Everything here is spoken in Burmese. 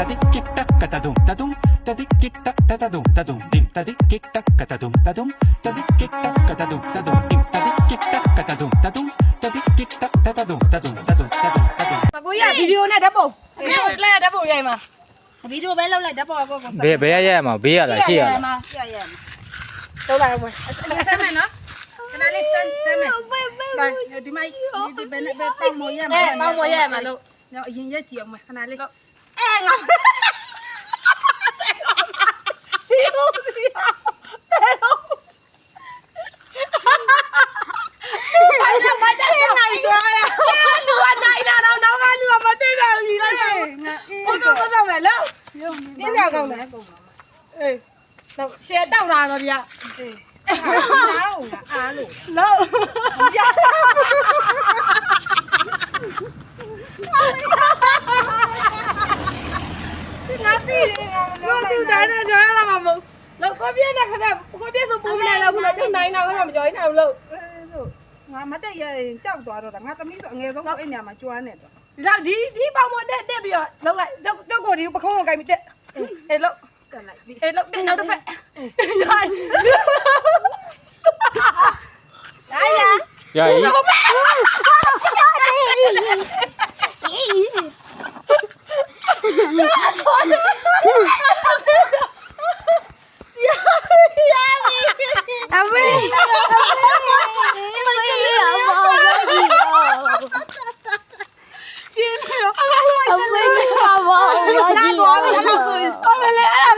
ta di ki ta ka ta dum ta dum ta di ki ta ta ta dum ta dum dim ta di ki ta ka ta dum ta dum ta di ki ta ka ta dum ta dum dim ta di ki ta ka ta dum ta dum ta di ki ta ta ta dum ta dum ta dum ta dum ta dum မကိုရဗီဒီယိုနဲ့ဓာတ်ပုံဗီဒီယိုလည်းဓာတ်ပုံရိုက်မှာဗီဒီယိုပဲလောက်လိုက်ဓာတ်ပေါ်ကောကောဘယ်ဘယ်ရရမှာဘေးရလားရှေ့ရလားမှာရရတော့လာဝင်ဆက်မယ်နော်ခဏလေးဆက်ဆက်မယ်ဆို င်ဒီမိုက်ဒီဘယ်နဲ့ပဲပေါင်မရမှာပေါင်မရမှာလို့ညအရင်ရက်ကြည့်အောင်မယ်ခဏလေးအဲငါစီဦးစီအဲ့ဒါမတက်နိုင်တော့ရလူကနိုင်တာတော့နောက်ကလူကမတက်တာလीလိုက်ငါအေးဘုတော့ဘုတော့မယ်လို့နင်းကြကောင်းတယ်အေးတော့ရှယ်တောက်လာတော့ဒီကအေးအားလို့အားလို့လို့ငါ တိတယ်ငါလုံးလိုက်တာဒါနဲ့ကြောရလာမှာမဟုတ်လောက်ကိုပြည့်နေခဏကိုပြည့်ဆိုပုံမနိုင်တော့ဘူးလားကျုပ်နိုင်တော့ခဏမကြောင်းနိုင်ဘူးလို့အေးလို့ငါမတက်ရရင်ကြောက်သွားတော့တာငါသမီးဆိုအငယ်ဆုံးအဲ့ညမှာကျွမ်းနေတော့ဒီလောက်ဒီဒီပေါင်မတက်တက်ပြီးတော့လောက်လိုက်ကျုပ်ကျုပ်ကိုဒီပခုံးကိုကြိုက်ပြီးတက်အေးလောက်တက်လိုက်ပြီအေးလောက်တက်နောက်တစ်ဖက်နိုင်အားရရည် หน้าตัวไป